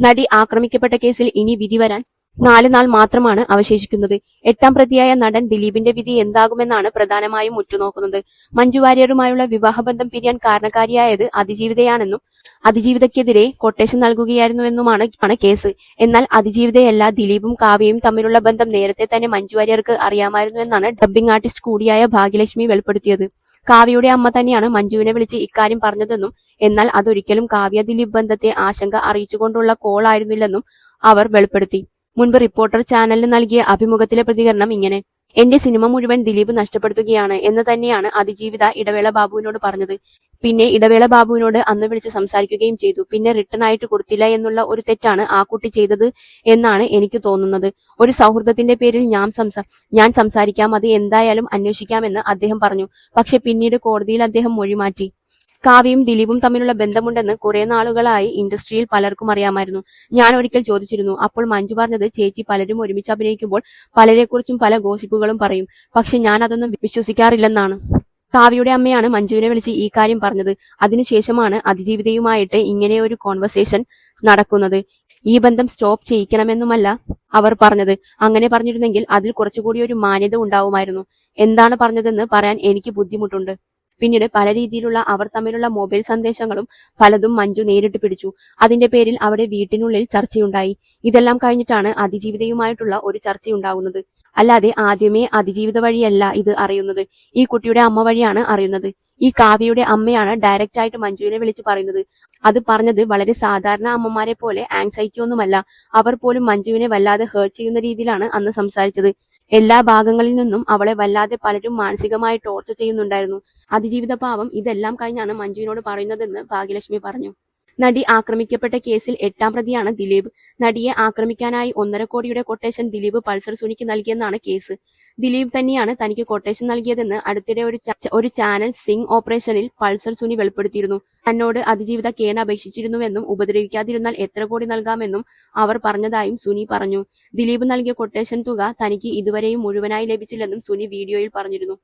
നടി ആക്രമിക്കപ്പെട്ട കേസിൽ ഇനി വിധി വരാൻ നാല് നാൾ മാത്രമാണ് അവശേഷിക്കുന്നത്. എട്ടാം പ്രതിയായ നടൻ ദിലീപിന്റെ വിധി എന്താകുമെന്നാണ് പ്രധാനമായും ഉറ്റുനോക്കുന്നത്. മഞ്ജു വാര്യരുമായുള്ള വിവാഹബന്ധം പിരിയാൻ കാരണക്കാരിയായത് അതിജീവിതയാണെന്നും അതിജീവിതയ്ക്കെതിരെ കൊട്ടേഷൻ നൽകുകയായിരുന്നുവെന്നുമാണ് ആണ് കേസ്. എന്നാൽ അതിജീവിതയല്ല ദിലീപും കാവ്യയും തമ്മിലുള്ള ബന്ധം നേരത്തെ തന്നെ മഞ്ജു വാര്യർക്ക് അറിയാമായിരുന്നുവെന്നാണ് ഡബ്ബിംഗ് ആർട്ടിസ്റ്റ് കൂടിയായ ഭാഗ്യലക്ഷ്മി വെളിപ്പെടുത്തിയത്. കാവ്യയുടെ അമ്മ തന്നെയാണ് മഞ്ജുവിനെ വിളിച്ച് ഇക്കാര്യം പറഞ്ഞതെന്നും എന്നാൽ അതൊരിക്കലും കാവ്യ ദിലീപ് ബന്ധത്തെ ആശങ്ക അറിയിച്ചുകൊണ്ടുള്ള കോൾ ആയിരുന്നില്ലെന്നും അവർ വെളിപ്പെടുത്തി. മുൻപ് റിപ്പോർട്ടർ ചാനലിന് നൽകിയ അഭിമുഖത്തിലെ പ്രതികരണം ഇങ്ങനെ. എന്റെ സിനിമ മുഴുവൻ ദിലീപ് നഷ്ടപ്പെടുത്തുകയാണ് എന്ന് തന്നെയാണ് അതിജീവിത ഇടവേള ബാബുവിനോട് പറഞ്ഞത്. പിന്നെ ഇടവേള ബാബുവിനോട് അന്ന് വിളിച്ച് സംസാരിക്കുകയും ചെയ്തു. പിന്നെ റിട്ടേൺ ആയിട്ട് കൊടുത്തില്ല എന്നുള്ള ഒരു തെറ്റാണ് ആ കുട്ടി ചെയ്തത് എന്നാണ് എനിക്ക് തോന്നുന്നത്. ഒരു സൗഹൃദത്തിന്റെ പേരിൽ ഞാൻ സംസാ ഞാൻ സംസാരിക്കാം അത് എന്തായാലും അന്വേഷിക്കാമെന്ന് അദ്ദേഹം പറഞ്ഞു. പക്ഷെ പിന്നീട് കോടതിയിൽ അദ്ദേഹം മൊഴി മാറ്റി കാവ്യയും ദിലീപും തമ്മിലുള്ള ബന്ധമുണ്ടെന്ന് കുറെ നാളുകളായി ഇൻഡസ്ട്രിയിൽ പലർക്കും അറിയാമായിരുന്നു. ഞാൻ ഒരിക്കൽ ചോദിച്ചിരുന്നു അപ്പോൾ മഞ്ജു പറഞ്ഞത് ചേച്ചി പലരും ഒരുമിച്ച് അഭിനയിക്കുമ്പോൾ പലരെക്കുറിച്ചും പല ഗോസിപ്പുകളും പറയും. പക്ഷെ ഞാൻ അതൊന്നും വിശ്വസിക്കാറില്ലെന്നാണ്. കാവ്യയുടെ അമ്മയാണ് മഞ്ജുവിനെ വിളിച്ച് ഈ കാര്യം പറഞ്ഞത്. അതിനുശേഷമാണ് അതിജീവിതയുമായിട്ട് ഇങ്ങനെ ഒരു കോൺവെർസേഷൻ നടക്കുന്നത്. ഈ ബന്ധം സ്റ്റോപ്പ് ചെയ്യിക്കണമെന്നുമല്ല അവർ പറഞ്ഞത്. അങ്ങനെ പറഞ്ഞിരുന്നെങ്കിൽ അതിൽ കുറച്ചുകൂടി ഒരു മാന്യത ഉണ്ടാവുമായിരുന്നു. എന്താണ് പറഞ്ഞതെന്ന് പറയാൻ എനിക്ക് ബുദ്ധിമുട്ടുണ്ട്. പിന്നീട് പല രീതിയിലുള്ള അവർ തമ്മിലുള്ള മൊബൈൽ സന്ദേശങ്ങളും പലതും മഞ്ജു നേരിട്ട് പിടിച്ചു. അതിന്റെ പേരിൽ അവിടെ വീട്ടിനുള്ളിൽ ചർച്ചയുണ്ടായി. ഇതെല്ലാം കഴിഞ്ഞിട്ടാണ് അതിജീവിതയുമായിട്ടുള്ള ഒരു ചർച്ചയുണ്ടാകുന്നത് അല്ലാതെ ആദ്യമേ അതിജീവിത വഴിയല്ല ഇത് അറിയുന്നത്. ഈ കുട്ടിയുടെ അമ്മ വഴിയാണ് അറിയുന്നത്. ഈ കാവ്യയുടെ അമ്മയാണ് ഡയറക്റ്റ് ആയിട്ട് മഞ്ജുവിനെ വിളിച്ച് പറയുന്നത്. അത് പറഞ്ഞത് വളരെ സാധാരണ അമ്മമാരെ പോലെ ആങ്സൈറ്റി ഒന്നുമല്ല. അവർ പോലും മഞ്ജുവിനെ വല്ലാതെ ഹേർട്ട് ചെയ്യുന്ന രീതിയിലാണ് അന്ന് സംസാരിച്ചത്. എല്ലാ ഭാഗങ്ങളിൽ നിന്നും അവളെ വല്ലാതെ പലരും മാനസികമായി ടോർച്ചർ ചെയ്യുന്നുണ്ടായിരുന്നു. അതിജീവിത പാവം ഇതെല്ലാം കഴിഞ്ഞാണ് മഞ്ജുവിനോട് പറയുന്നതെന്ന് ഭാഗ്യലക്ഷ്മി പറഞ്ഞു. നടി ആക്രമിക്കപ്പെട്ട കേസിൽ എട്ടാം പ്രതിയാണ് ദിലീപ്. നടിയെ ആക്രമിക്കാനായി ഒന്നര കോടിയുടെ കൊട്ടേഷൻ ദിലീപ് പൾസർ സുനിക്ക് നൽകിയെന്നാണ് കേസ്. ദിലീപ് തന്നെയാണ് തനിക്ക് കൊട്ടേഷൻ നൽകിയതെന്ന് അടുത്തിടെ ഒരു ഒരു ചാനൽ സിംഗ് ഓപ്പറേഷനിൽ പൾസർ സുനി വെളിപ്പെടുത്തിയിരുന്നു. തന്നോട് അതിജീവിത കേണ അപേക്ഷിച്ചിരുന്നുവെന്നും ഉപദ്രവിക്കാതിരുന്നാൽ എത്ര കോടി നൽകാമെന്നും അവർ പറഞ്ഞതായും സുനി പറഞ്ഞു. ദിലീപ് നൽകിയ കൊട്ടേഷൻ തുക തനിക്ക് ഇതുവരെയും മുഴുവനായി ലഭിച്ചില്ലെന്നും സുനി വീഡിയോയിൽ പറഞ്ഞിരുന്നു.